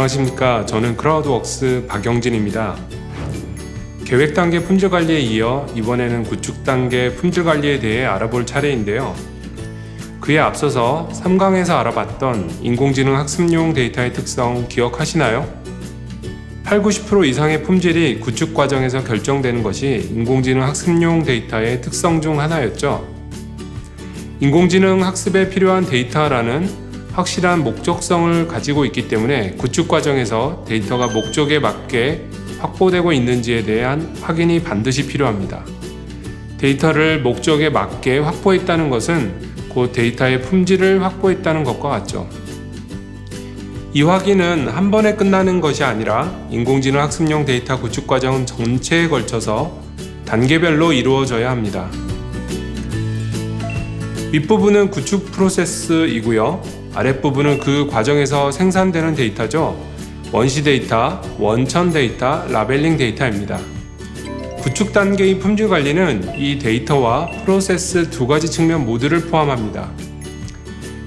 안녕하십니까. 저는 크라우드웍스 박영진입니다. 계획 단계 품질 관리에 이어 이번에는 구축 단계 품질 관리에 대해 알아볼 차례인데요. 그에 앞서서 3강에서 알아봤던 인공지능 학습용 데이터의 특성 기억하시나요? 8, 90% 이상의 품질이 구축 과정에서 결정되는 것이 인공지능 학습용 데이터의 특성 중 하나였죠. 인공지능 학습에 필요한 데이터라는 확실한 목적성을 가지고 있기 때문에 구축 과정에서 데이터가 목적에 맞게 확보되고 있는지에 대한 확인이 반드시 필요합니다. 데이터를 목적에 맞게 확보했다는 것은 곧 데이터의 품질을 확보했다는 것과 같죠. 이 확인은 한 번에 끝나는 것이 아니라 인공지능 학습용 데이터 구축 과정 전체에 걸쳐서 단계별로 이루어져야 합니다. 윗부분은 구축 프로세스이고요. 아랫부분은 그 과정에서 생산되는 데이터죠. 원시 데이터, 원천 데이터, 라벨링 데이터입니다. 구축 단계의 품질 관리는 이 데이터와 프로세스 두 가지 측면 모두를 포함합니다.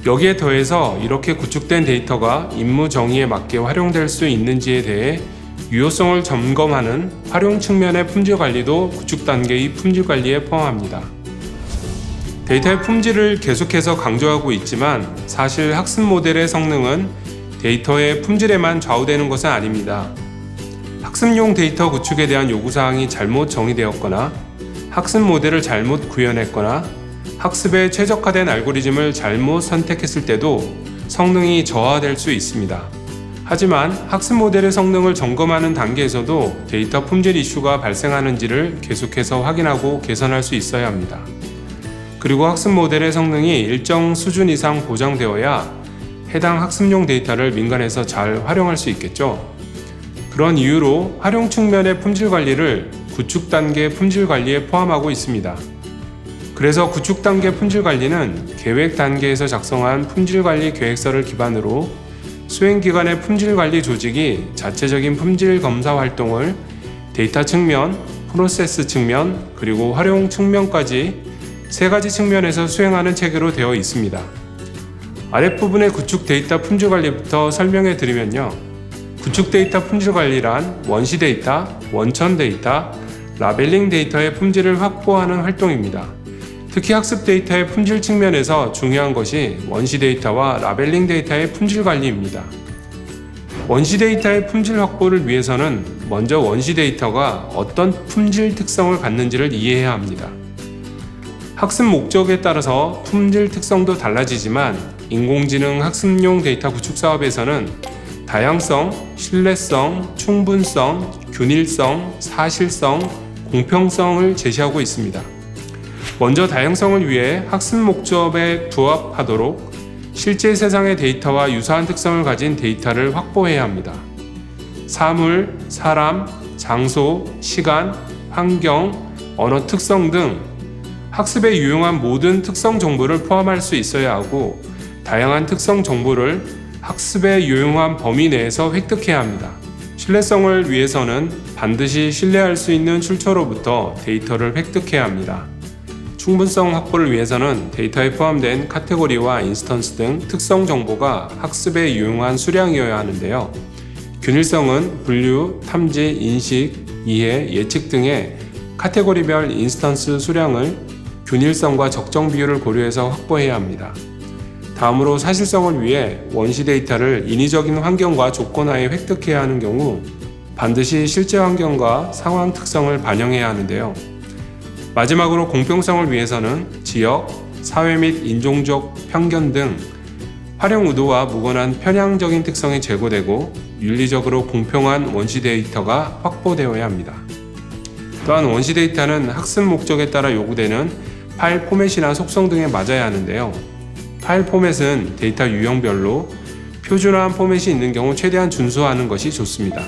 여기에 더해서 이렇게 구축된 데이터가 임무 정의에 맞게 활용될 수 있는지에 대해 유효성을 점검하는 활용 측면의 품질 관리도 구축 단계의 품질 관리에 포함합니다. 데이터의 품질을 계속해서 강조하고 있지만 사실 학습 모델의 성능은 데이터의 품질에만 좌우되는 것은 아닙니다. 학습용 데이터 구축에 대한 요구사항이 잘못 정의되었거나 학습 모델을 잘못 구현했거나 학습에 최적화된 알고리즘을 잘못 선택했을 때도 성능이 저하될 수 있습니다. 하지만 학습 모델의 성능을 점검하는 단계에서도 데이터 품질 이슈가 발생하는지를 계속해서 확인하고 개선할 수 있어야 합니다. 그리고 학습 모델의 성능이 일정 수준 이상 보장되어야 해당 학습용 데이터를 민간에서 잘 활용할 수 있겠죠. 그런 이유로 활용 측면의 품질 관리를 구축 단계 품질 관리에 포함하고 있습니다. 그래서 구축 단계 품질 관리는 계획 단계에서 작성한 품질 관리 계획서를 기반으로 수행 기관의 품질 관리 조직이 자체적인 품질 검사 활동을 데이터 측면, 프로세스 측면, 그리고 활용 측면까지 세 가지 측면에서 수행하는 체계로 되어 있습니다. 아랫부분의 구축 데이터 품질 관리부터 설명해 드리면요. 구축 데이터 품질 관리란 원시 데이터, 원천 데이터, 라벨링 데이터의 품질을 확보하는 활동입니다. 특히 학습 데이터의 품질 측면에서 중요한 것이 원시 데이터와 라벨링 데이터의 품질 관리입니다. 원시 데이터의 품질 확보를 위해서는 먼저 원시 데이터가 어떤 품질 특성을 갖는지를 이해해야 합니다. 학습 목적에 따라서 품질 특성도 달라지지만 인공지능 학습용 데이터 구축 사업에서는 다양성, 신뢰성, 충분성, 균일성, 사실성, 공평성을 제시하고 있습니다. 먼저 다양성을 위해 학습 목적에 부합하도록 실제 세상의 데이터와 유사한 특성을 가진 데이터를 확보해야 합니다. 사물, 사람, 장소, 시간, 환경, 언어 특성 등 학습에 유용한 모든 특성 정보를 포함할 수 있어야 하고 다양한 특성 정보를 학습에 유용한 범위 내에서 획득해야 합니다. 신뢰성을 위해서는 반드시 신뢰할 수 있는 출처로부터 데이터를 획득해야 합니다. 충분성 확보를 위해서는 데이터에 포함된 카테고리와 인스턴스 등 특성 정보가 학습에 유용한 수량이어야 하는데요. 균일성은 분류, 탐지, 인식, 이해, 예측 등의 카테고리별 인스턴스 수량을 균일성과 적정 비율을 고려해서 확보해야 합니다. 다음으로 사실성을 위해 원시 데이터를 인위적인 환경과 조건하에 획득해야 하는 경우 반드시 실제 환경과 상황 특성을 반영해야 하는데요. 마지막으로 공평성을 위해서는 지역, 사회 및 인종적 편견 등 활용 의도와 무관한 편향적인 특성이 제고되고 윤리적으로 공평한 원시 데이터가 확보되어야 합니다. 또한 원시 데이터는 학습 목적에 따라 요구되는 파일 포맷이나 속성 등에 맞아야 하는데요. 파일 포맷은 데이터 유형별로 표준화한 포맷이 있는 경우 최대한 준수하는 것이 좋습니다.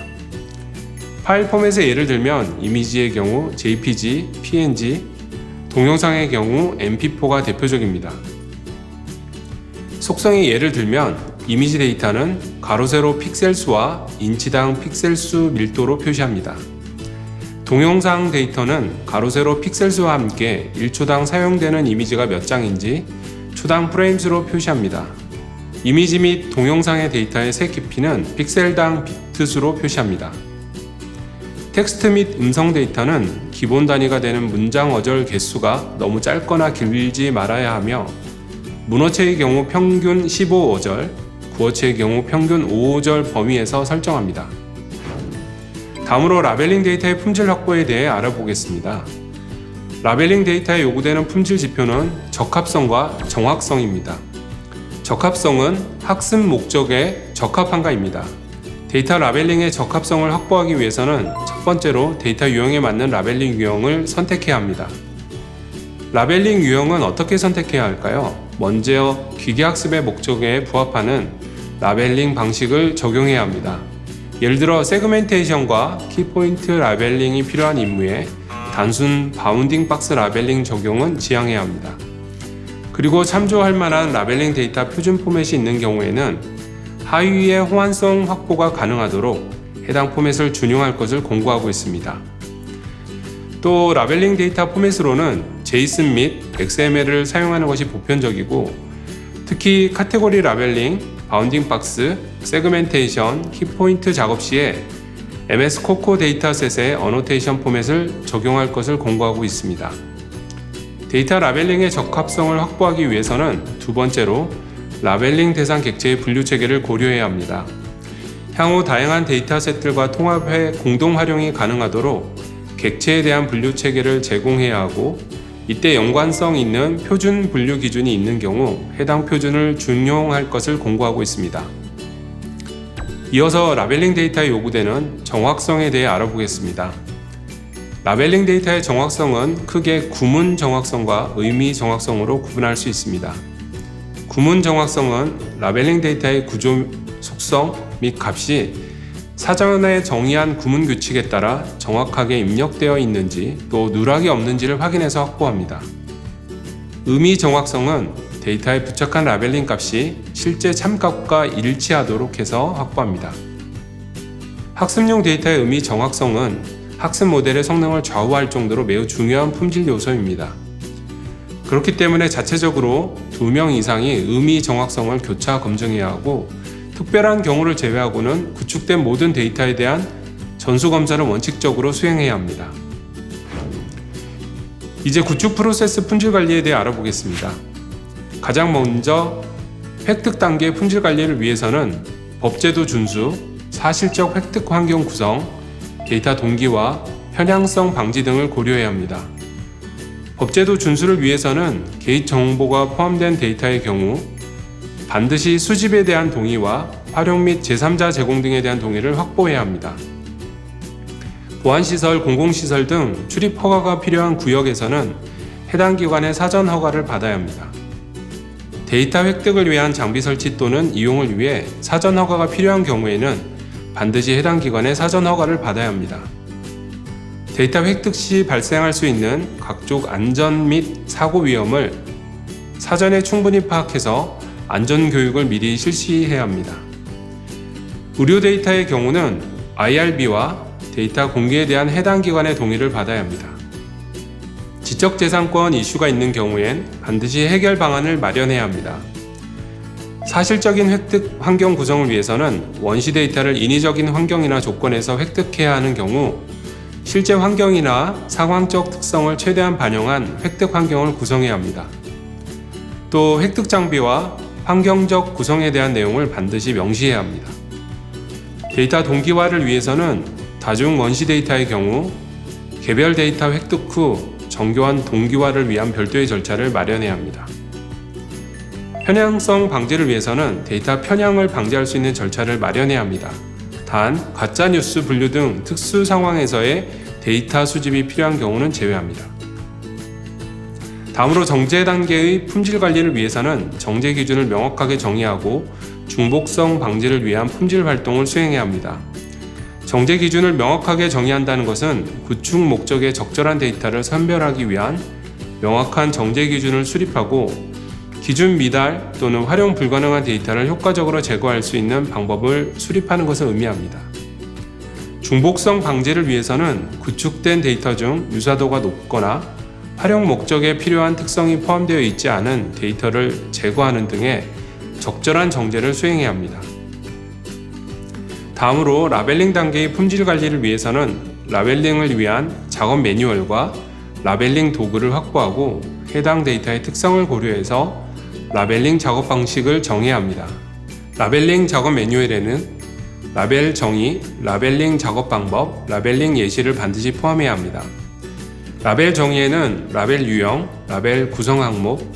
파일 포맷의 예를 들면 이미지의 경우 JPG, PNG, 동영상의 경우 MP4가 대표적입니다. 속성의 예를 들면 이미지 데이터는 가로 세로 픽셀 수와 인치당 픽셀 수 밀도로 표시합니다. 동영상 데이터는 가로세로 픽셀 수와 함께 1초당 사용되는 이미지가 몇 장인지 초당 프레임 수로 표시합니다. 이미지 및 동영상의 데이터의 색 깊이는 픽셀당 비트 수로 표시합니다. 텍스트 및 음성 데이터는 기본 단위가 되는 문장 어절 개수가 너무 짧거나 길지 말아야 하며 문어체의 경우 평균 15어절, 구어체의 경우 평균 5어절 범위에서 설정합니다. 다음으로 라벨링 데이터의 품질 확보에 대해 알아보겠습니다. 라벨링 데이터에 요구되는 품질 지표는 적합성과 정확성입니다. 적합성은 학습 목적에 적합한가입니다. 데이터 라벨링의 적합성을 확보하기 위해서는 첫 번째로 데이터 유형에 맞는 라벨링 유형을 선택해야 합니다. 라벨링 유형은 어떻게 선택해야 할까요? 먼저 기계학습의 목적에 부합하는 라벨링 방식을 적용해야 합니다. 예를 들어 세그멘테이션과 키포인트 라벨링이 필요한 임무에 단순 바운딩 박스 라벨링 적용은 지양해야 합니다. 그리고 참조할 만한 라벨링 데이터 표준 포맷이 있는 경우에는 하위의 호환성 확보가 가능하도록 해당 포맷을 준용할 것을 공고하고 있습니다. 또 라벨링 데이터 포맷으로는 JSON 및 XML을 사용하는 것이 보편적이고 특히 카테고리 라벨링, 바운딩 박스, 세그멘테이션, 키포인트 작업 시에 MS 코코 데이터셋의 어노테이션 포맷을 적용할 것을 공고하고 있습니다. 데이터 라벨링의 적합성을 확보하기 위해서는 두 번째로 라벨링 대상 객체의 분류 체계를 고려해야 합니다. 향후 다양한 데이터셋들과 통합해 공동 활용이 가능하도록 객체에 대한 분류 체계를 제공해야 하고 이때 연관성 있는 표준 분류 기준이 있는 경우 해당 표준을 준용할 것을 공고하고 있습니다. 이어서 라벨링 데이터에 요구되는 정확성에 대해 알아보겠습니다. 라벨링 데이터의 정확성은 크게 구문 정확성과 의미 정확성으로 구분할 수 있습니다. 구문 정확성은 라벨링 데이터의 구조, 속성 및 값이 사전에 정의한 구문 규칙에 따라 정확하게 입력되어 있는지 또 누락이 없는지를 확인해서 확보합니다. 의미 정확성은 데이터에 부착한 라벨링 값이 실제 참값과 일치하도록 해서 확보합니다. 학습용 데이터의 의미 정확성은 학습 모델의 성능을 좌우할 정도로 매우 중요한 품질 요소입니다. 그렇기 때문에 자체적으로 두 명 이상이 의미 정확성을 교차 검증해야 하고 특별한 경우를 제외하고는 구축된 모든 데이터에 대한 전수 검사를 원칙적으로 수행해야 합니다. 이제 구축 프로세스 품질 관리에 대해 알아보겠습니다. 가장 먼저 획득 단계 품질 관리를 위해서는 법제도 준수, 사실적 획득 환경 구성, 데이터 동기와 편향성 방지 등을 고려해야 합니다. 법제도 준수를 위해서는 개인 정보가 포함된 데이터의 경우 반드시 수집에 대한 동의와 활용 및 제3자 제공 등에 대한 동의를 확보해야 합니다. 보안시설, 공공시설 등 출입 허가가 필요한 구역에서는 해당 기관의 사전 허가를 받아야 합니다. 데이터 획득을 위한 장비 설치 또는 이용을 위해 사전 허가가 필요한 경우에는 반드시 해당 기관의 사전 허가를 받아야 합니다. 데이터 획득 시 발생할 수 있는 각종 안전 및 사고 위험을 사전에 충분히 파악해서 안전 교육을 미리 실시해야 합니다. 의료 데이터의 경우는 IRB와 데이터 공개에 대한 해당 기관의 동의를 받아야 합니다. 지적재산권 이슈가 있는 경우엔 반드시 해결 방안을 마련해야 합니다. 사실적인 획득 환경 구성을 위해서는 원시 데이터를 인위적인 환경이나 조건에서 획득해야 하는 경우 실제 환경이나 상황적 특성을 최대한 반영한 획득 환경을 구성해야 합니다. 또 획득 장비와 환경적 구성에 대한 내용을 반드시 명시해야 합니다. 데이터 동기화를 위해서는 다중 원시 데이터의 경우 개별 데이터 획득 후 정교한 동기화를 위한 별도의 절차를 마련해야 합니다. 편향성 방지를 위해서는 데이터 편향을 방지할 수 있는 절차를 마련해야 합니다. 단, 가짜뉴스 분류 등 특수 상황에서의 데이터 수집이 필요한 경우는 제외합니다. 다음으로 정제 단계의 품질 관리를 위해서는 정제 기준을 명확하게 정의하고 중복성 방지를 위한 품질 활동을 수행해야 합니다. 정제 기준을 명확하게 정의한다는 것은 구축 목적의 적절한 데이터를 선별하기 위한 명확한 정제 기준을 수립하고 기준 미달 또는 활용 불가능한 데이터를 효과적으로 제거할 수 있는 방법을 수립하는 것을 의미합니다. 중복성 방지를 위해서는 구축된 데이터 중 유사도가 높거나 활용 목적에 필요한 특성이 포함되어 있지 않은 데이터를 제거하는 등의 적절한 정제를 수행해야 합니다. 다음으로 라벨링 단계의 품질 관리를 위해서는 라벨링을 위한 작업 매뉴얼과 라벨링 도구를 확보하고 해당 데이터의 특성을 고려해서 라벨링 작업 방식을 정해야 합니다. 라벨링 작업 매뉴얼에는 라벨 정의, 라벨링 작업 방법, 라벨링 예시를 반드시 포함해야 합니다. 라벨 정의에는 라벨 유형, 라벨 구성 항목,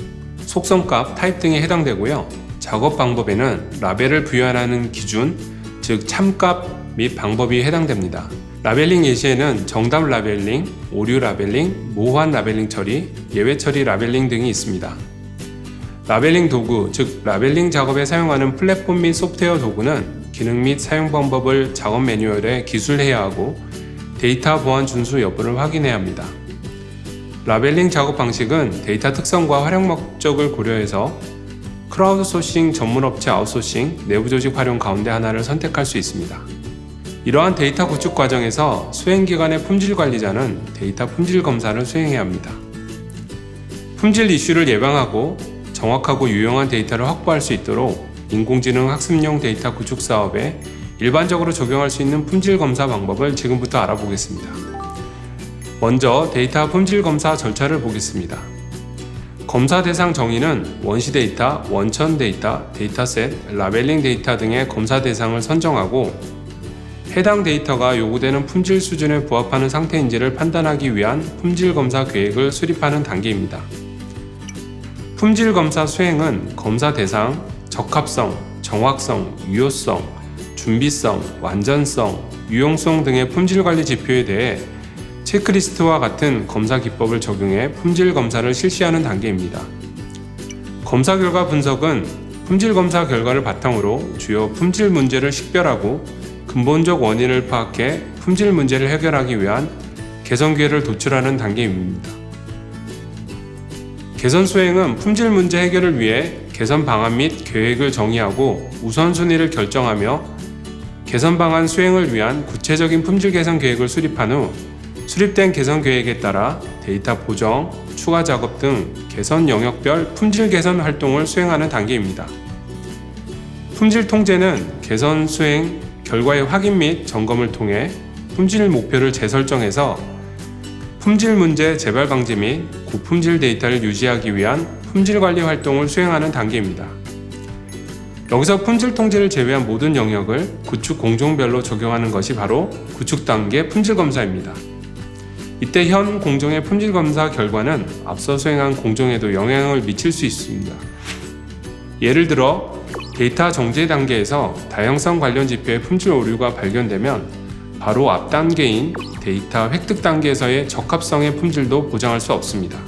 속성값, 타입 등이 해당되고요. 작업 방법에는 라벨을 부여하는 기준, 즉 참값 및 방법이 해당됩니다. 라벨링 예시에는 정답 라벨링, 오류 라벨링, 모호한 라벨링 처리, 예외 처리 라벨링 등이 있습니다. 라벨링 도구, 즉 라벨링 작업에 사용하는 플랫폼 및 소프트웨어 도구는 기능 및 사용 방법을 작업 매뉴얼에 기술해야 하고 데이터 보안 준수 여부를 확인해야 합니다. 라벨링 작업 방식은 데이터 특성과 활용 목적을 고려해서 크라우드 소싱 전문 업체 아웃소싱, 내부 조직 활용 가운데 하나를 선택할 수 있습니다. 이러한 데이터 구축 과정에서 수행기관의 품질 관리자는 데이터 품질 검사를 수행해야 합니다. 품질 이슈를 예방하고 정확하고 유용한 데이터를 확보할 수 있도록 인공지능 학습용 데이터 구축 사업에 일반적으로 적용할 수 있는 품질 검사 방법을 지금부터 알아보겠습니다. 먼저 데이터 품질 검사 절차를 보겠습니다. 검사 대상 정의는 원시 데이터, 원천 데이터, 데이터셋, 라벨링 데이터 등의 검사 대상을 선정하고 해당 데이터가 요구되는 품질 수준에 부합하는 상태인지를 판단하기 위한 품질 검사 계획을 수립하는 단계입니다. 품질 검사 수행은 검사 대상, 적합성, 정확성, 유효성, 준비성, 완전성, 유용성 등의 품질 관리 지표에 대해 체크리스트와 같은 검사 기법을 적용해 품질 검사를 실시하는 단계입니다. 검사 결과 분석은 품질 검사 결과를 바탕으로 주요 품질 문제를 식별하고 근본적 원인을 파악해 품질 문제를 해결하기 위한 개선 기회를 도출하는 단계입니다. 개선 수행은 품질 문제 해결을 위해 개선 방안 및 계획을 정의하고 우선순위를 결정하며 개선 방안 수행을 위한 구체적인 품질 개선 계획을 수립한 후 수립된 개선 계획에 따라 데이터 보정, 추가 작업 등 개선 영역별 품질 개선 활동을 수행하는 단계입니다. 품질 통제는 개선 수행 결과의 확인 및 점검을 통해 품질 목표를 재설정해서 품질 문제 재발 방지 및 고품질 데이터를 유지하기 위한 품질 관리 활동을 수행하는 단계입니다. 여기서 품질 통제를 제외한 모든 영역을 구축 공종별로 적용하는 것이 바로 구축 단계 품질 검사입니다. 이때 현 공정의 품질 검사 결과는 앞서 수행한 공정에도 영향을 미칠 수 있습니다. 예를 들어 데이터 정제 단계에서 다양성 관련 지표의 품질 오류가 발견되면 바로 앞 단계인 데이터 획득 단계에서의 적합성의 품질도 보장할 수 없습니다.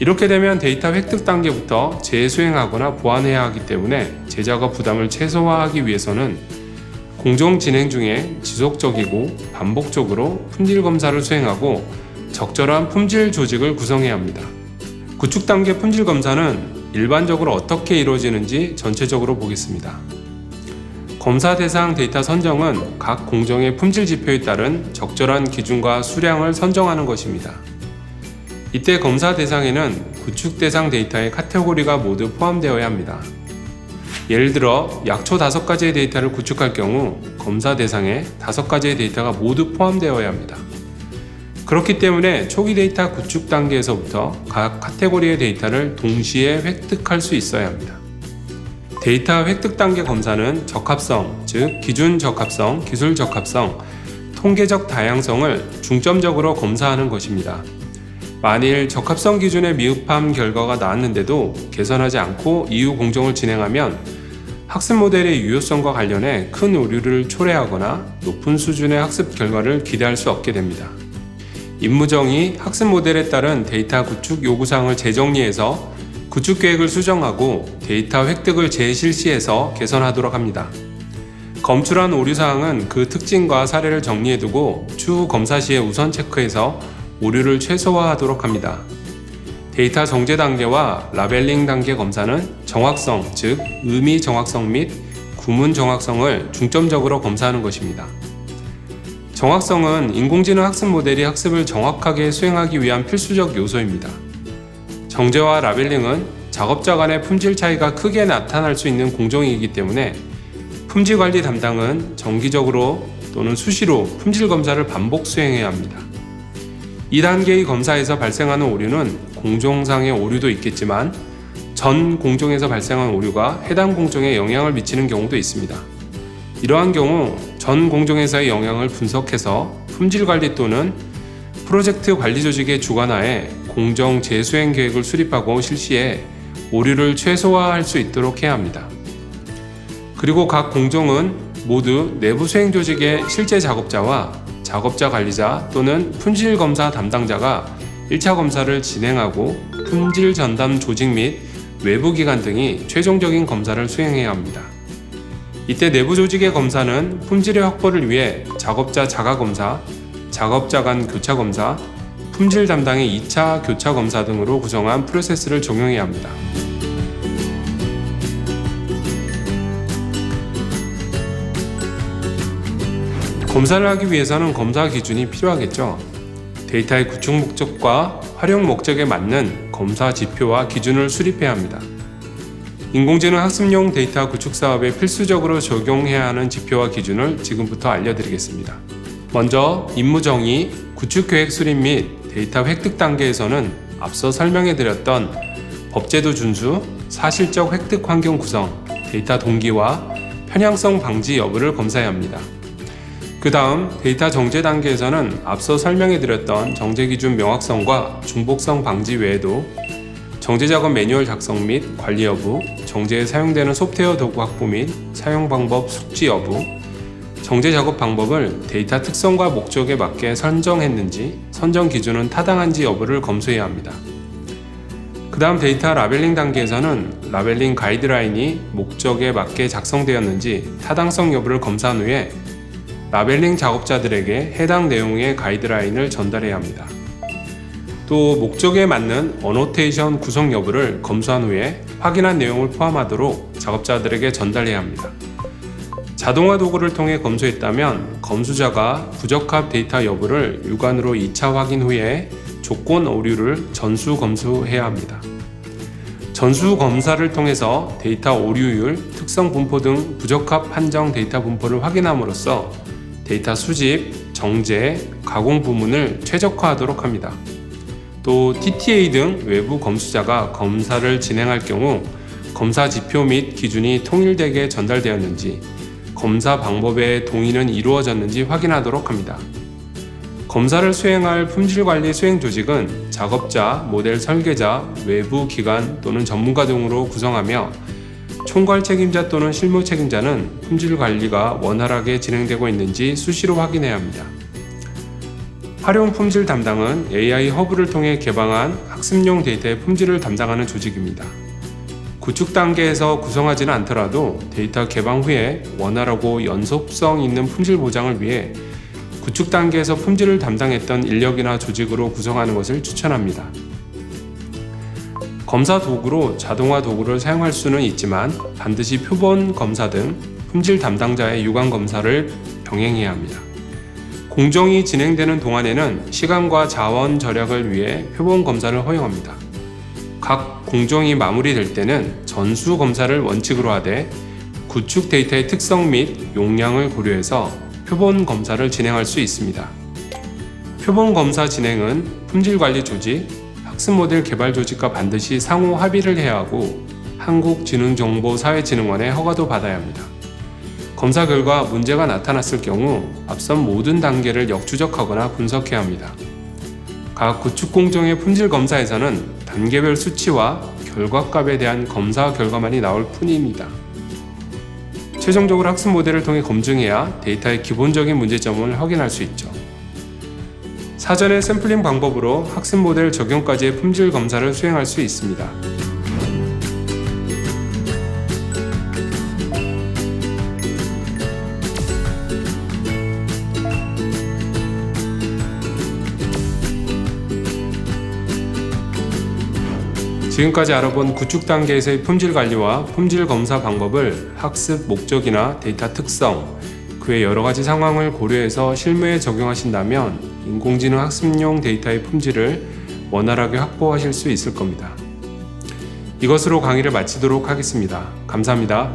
이렇게 되면 데이터 획득 단계부터 재수행하거나 보완해야 하기 때문에 제작업 부담을 최소화하기 위해서는 공정 진행 중에 지속적이고 반복적으로 품질 검사를 수행하고 적절한 품질 조직을 구성해야 합니다. 구축 단계 품질 검사는 일반적으로 어떻게 이루어지는지 전체적으로 보겠습니다. 검사 대상 데이터 선정은 각 공정의 품질 지표에 따른 적절한 기준과 수량을 선정하는 것입니다. 이때 검사 대상에는 구축 대상 데이터의 카테고리가 모두 포함되어야 합니다. 예를 들어 약초 5가지의 데이터를 구축할 경우 검사 대상에 5가지의 데이터가 모두 포함되어야 합니다. 그렇기 때문에 초기 데이터 구축 단계에서부터 각 카테고리의 데이터를 동시에 획득할 수 있어야 합니다. 데이터 획득 단계 검사는 적합성, 즉 기준 적합성, 기술 적합성, 통계적 다양성을 중점적으로 검사하는 것입니다. 만일 적합성 기준에 미흡함 결과가 나왔는데도 개선하지 않고 이후 공정을 진행하면 학습 모델의 유효성과 관련해 큰 오류를 초래하거나 높은 수준의 학습 결과를 기대할 수 없게 됩니다. 임무정이 학습 모델에 따른 데이터 구축 요구사항을 재정리해서 구축 계획을 수정하고 데이터 획득을 재실시해서 개선하도록 합니다. 검출한 오류사항은 그 특징과 사례를 정리해두고 추후 검사 시에 우선 체크해서 오류를 최소화하도록 합니다. 데이터 정제 단계와 라벨링 단계 검사는 정확성, 즉 의미 정확성 및 구문 정확성을 중점적으로 검사하는 것입니다. 정확성은 인공지능 학습 모델이 학습을 정확하게 수행하기 위한 필수적 요소입니다. 정제와 라벨링은 작업자 간의 품질 차이가 크게 나타날 수 있는 공정이기 때문에 품질 관리 담당은 정기적으로 또는 수시로 품질 검사를 반복 수행해야 합니다. 2단계의 검사에서 발생하는 오류는 공정상의 오류도 있겠지만 전 공정에서 발생한 오류가 해당 공정에 영향을 미치는 경우도 있습니다. 이러한 경우 전 공정에서의 영향을 분석해서 품질 관리 또는 프로젝트 관리 조직의 주관하에 공정 재수행 계획을 수립하고 실시해 오류를 최소화할 수 있도록 해야 합니다. 그리고 각 공정은 모두 내부 수행 조직의 실제 작업자와 작업자 관리자 또는 품질 검사 담당자가 1차 검사를 진행하고 품질 전담 조직 및 외부 기관 등이 최종적인 검사를 수행해야 합니다. 이때 내부 조직의 검사는 품질의 확보를 위해 작업자 자가 검사, 작업자 간 교차 검사, 품질 담당의 2차 교차 검사 등으로 구성한 프로세스를 적용해야 합니다. 검사를 하기 위해서는 검사 기준이 필요하겠죠. 데이터의 구축 목적과 활용 목적에 맞는 검사 지표와 기준을 수립해야 합니다. 인공지능 학습용 데이터 구축 사업에 필수적으로 적용해야 하는 지표와 기준을 지금부터 알려드리겠습니다. 먼저 임무 정의, 구축 계획 수립 및 데이터 획득 단계에서는 앞서 설명해드렸던 법제도 준수, 사실적 획득 환경 구성, 데이터 동기와 편향성 방지 여부를 검사해야 합니다. 그 다음 데이터 정제 단계에서는 앞서 설명해 드렸던 정제 기준 명확성과 중복성 방지 외에도 정제 작업 매뉴얼 작성 및 관리 여부, 정제에 사용되는 소프트웨어 도구 확보 및 사용 방법 숙지 여부, 정제 작업 방법을 데이터 특성과 목적에 맞게 선정했는지, 선정 기준은 타당한지 여부를 검수해야 합니다. 그 다음 데이터 라벨링 단계에서는 라벨링 가이드라인이 목적에 맞게 작성되었는지 타당성 여부를 검사한 후에 라벨링 작업자들에게 해당 내용의 가이드라인을 전달해야 합니다. 또 목적에 맞는 어노테이션 구성 여부를 검수한 후에 확인한 내용을 포함하도록 작업자들에게 전달해야 합니다. 자동화 도구를 통해 검수했다면 검수자가 부적합 데이터 여부를 육안으로 2차 확인 후에 조건 오류를 전수 검수해야 합니다. 전수 검사를 통해서 데이터 오류율, 특성 분포 등 부적합 판정 데이터 분포를 확인함으로써 데이터 수집, 정제, 가공 부문을 최적화하도록 합니다. 또 TTA 등 외부 검수자가 검사를 진행할 경우 검사 지표 및 기준이 통일되게 전달되었는지 검사 방법의 동의는 이루어졌는지 확인하도록 합니다. 검사를 수행할 품질관리 수행 조직은 작업자, 모델 설계자, 외부 기관 또는 전문가 등으로 구성하며 총괄 책임자 또는 실무 책임자는 품질 관리가 원활하게 진행되고 있는지 수시로 확인해야 합니다. 활용 품질 담당은 AI 허브를 통해 개방한 학습용 데이터의 품질을 담당하는 조직입니다. 구축 단계에서 구성하지는 않더라도 데이터 개방 후에 원활하고 연속성 있는 품질 보장을 위해 구축 단계에서 품질을 담당했던 인력이나 조직으로 구성하는 것을 추천합니다. 검사 도구로 자동화 도구를 사용할 수는 있지만 반드시 표본 검사 등 품질 담당자의 유관 검사를 병행해야 합니다. 공정이 진행되는 동안에는 시간과 자원 절약을 위해 표본 검사를 허용합니다. 각 공정이 마무리될 때는 전수 검사를 원칙으로 하되 구축 데이터의 특성 및 용량을 고려해서 표본 검사를 진행할 수 있습니다. 표본 검사 진행은 품질관리 조직, 학습 모델 개발 조직과 반드시 상호 합의를 해야 하고 한국지능정보사회진흥원의 허가도 받아야 합니다. 검사 결과 문제가 나타났을 경우 앞선 모든 단계를 역추적하거나 분석해야 합니다. 각 구축 공정의 품질 검사에서는 단계별 수치와 결과값에 대한 검사 결과만이 나올 뿐입니다. 최종적으로 학습 모델을 통해 검증해야 데이터의 기본적인 문제점을 확인할 수 있죠. 사전에 샘플링 방법으로 학습 모델 적용까지의 품질 검사를 수행할 수 있습니다. 지금까지 알아본 구축 단계에서의 품질 관리와 품질 검사 방법을 학습 목적이나 데이터 특성, 그의 여러 가지 상황을 고려해서 실무에 적용하신다면 인공지능 학습용 데이터의 품질을 원활하게 확보하실 수 있을 겁니다. 이것으로 강의를 마치도록 하겠습니다. 감사합니다.